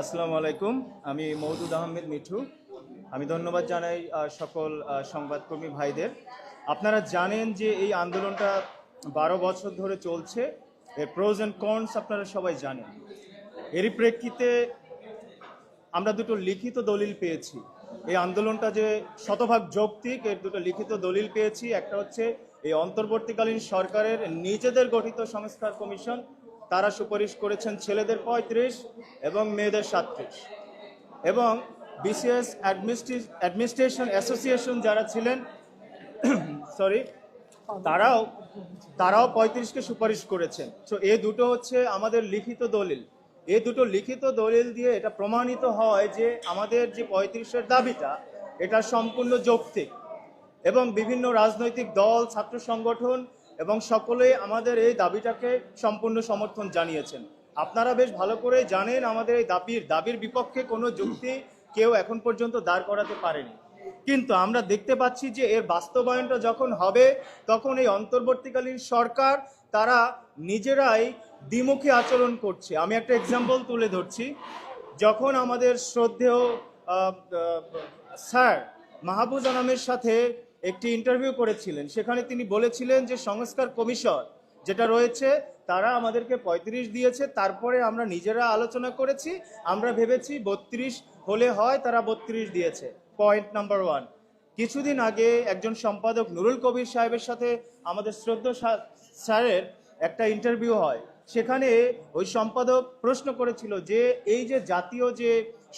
আসসালামু আলাইকুম। আমি মৌদুদ আহমেদ মিঠু। আমি ধন্যবাদ জানাই সকল সংবাদকর্মী ভাইদের। আপনারা জানেন যে এই আন্দোলনটা বারো বছর ধরে চলছে। এর প্রোজ অ্যান্ড কনস আপনারা সবাই জানেন। এরই প্রেক্ষিতে আমরা দুটো লিখিত দলিল পেয়েছি। এই আন্দোলনটা যে শতভাগ যৌক্তিক, এর দুটো লিখিত দলিল পেয়েছি। একটা হচ্ছে এই অন্তর্বর্তীকালীন সরকারের নিজেদের গঠিত সংস্কার কমিশন তারা সুপারিশ করেছেন ছেলেদের পঁয়ত্রিশ এবং মেয়েদের সাতত্রিশ। এবং বিসিএস অ্যাডমিনিস্ট্রেশন অ্যাসোসিয়েশন যারা ছিলেন, সরি, তারাও তারাও পঁয়ত্রিশকে সুপারিশ করেছেন। তো এ দুটো হচ্ছে আমাদের লিখিত দলিল। এ দুটো লিখিত দলিল দিয়ে এটা প্রমাণিত হয় যে আমাদের যে পঁয়ত্রিশের দাবিটা, এটা সম্পূর্ণ যৌক্তিক। এবং বিভিন্ন রাজনৈতিক দল, ছাত্র সংগঠন এবং সকলে আমাদের এই দাবিটাকে সম্পূর্ণ সমর্থন জানিয়েছেন। আপনারা বেশ ভালো করে জানেন আমাদের এই দাবির দাবির বিপক্ষে কোনো যুক্তি কেউ এখন পর্যন্ত দাঁড় করাতে পারেনি। কিন্তু আমরা দেখতে পাচ্ছি যে এর বাস্তবায়নটা যখন হবে, তখন এই অন্তর্বর্তীকালীন সরকার তারা নিজেরাই দ্বিমুখী আচরণ করছে। আমি একটা এক্সাম্পল তুলে ধরছি। যখন আমাদের শ্রদ্ধেয় স্যার মাহবুজ আনামের সাথে একটি ইন্টারভিউ করেছিলেন। সেখানে তিনি বলেছিলেন যে, সংস্কার কমিশন যেটা রয়েছে, তারা আমাদেরকে পঁয়ত্রিশ দিয়েছে, তারপরে আমরা নিজেরা আলোচনা করেছি, আমরা ভেবেছি বত্রিশ হলে হয়, তারা বত্রিশ দিয়েছে। পয়েন্ট নাম্বার ওয়ান কিছুদিন আগে একজন সম্পাদক নুরুল কবির সাহেবের সাথে আমাদের শ্রদ্ধ স্যারের একটা ইন্টারভিউ হয়। সেখানে ওই সম্পাদক প্রশ্ন করেছিল যে, এই যে জাতীয় যে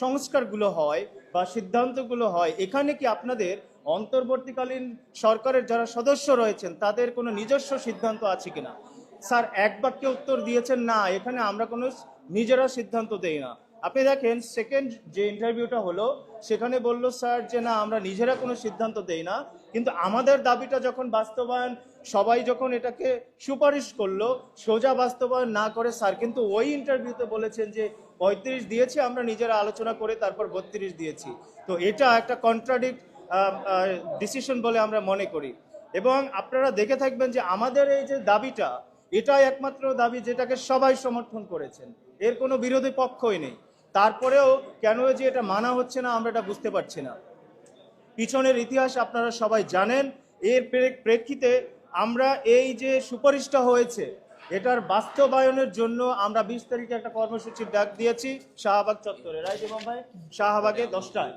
সংস্কারগুলো হয় বা সিদ্ধান্তগুলো হয়, এখানে কি আপনাদের অন্তর্বর্তীকালীন সরকারের যারা সদস্য রয়েছেন, তাদের কোনো নিজস্ব সিদ্ধান্ত আছে কিনা? স্যার, এক বাক্যে উত্তর দিয়েছেন, না, এখানে আমরা কোনো নিজেরা সিদ্ধান্ত দেই না। আপনি দেখেন সেকেন্ড যে ইন্টারভিউটা হলো, সেখানে বলল, স্যার, যে না, আমরা নিজেরা কোনো সিদ্ধান্ত দেই না। কিন্তু আমাদের দাবিটা যখন বাস্তবায়ন, সবাই যখন এটাকে সুপারিশ করল, সোজা বাস্তবায়ন না করে, স্যার কিন্তু ওই ইন্টারভিউতে বলেছেন যে, পঁয়ত্রিশ দিয়েছি, আমরা নিজেরা আলোচনা করে তারপর বত্রিশ দিয়েছি। তো এটা একটা কন্ট্রাডিক্ট ডিসিশন বলে আমরা মনে করি। এবং আপনারা দেখে থাকবেন যে আমাদের এই যে দাবিটা, এটাই একমাত্র দাবি যেটাকে সবাই সমর্থন করেছেন। এর কোনো বিরোধী পক্ষই নেই। তারপরেও কেন যে এটা মানা হচ্ছে না, আমরা এটা বুঝতে পারছি না। পিছনের ইতিহাস আপনারা সবাই জানেন। এর প্রেক্ষিতে আমরা এই যে সুপারিশটা হয়েছে, এটার বাস্তবায়নের জন্য আমরা বিশ তারিখে একটা কর্মসূচির ডাক দিয়েছি শাহবাগ চত্বরে। এবং ভাই? শাহবাগে দশটায়।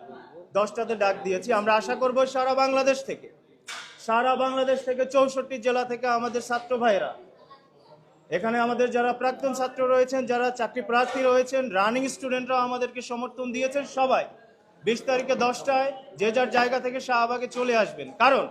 দশটাতে ডাক দিয়েছি। আমরা আশা করব সারা বাংলাদেশ থেকে, সারা বাংলাদেশ থেকে চৌষট্টি জেলা থেকে আমাদের ছাত্র ভাইরা এখানে আমাদের যারা প্রাক্তন ছাত্র রয়েছেন, যারা চাকরি প্রার্থী রয়েছেন, রানিং স্টুডেন্টরাও আমাদেরকে সমর্থন দিয়েছেন সবাই। বিশ তারিখে দশটায় যে যার জায়গা থেকে শাহবাগে চলে আসবেন। কারণ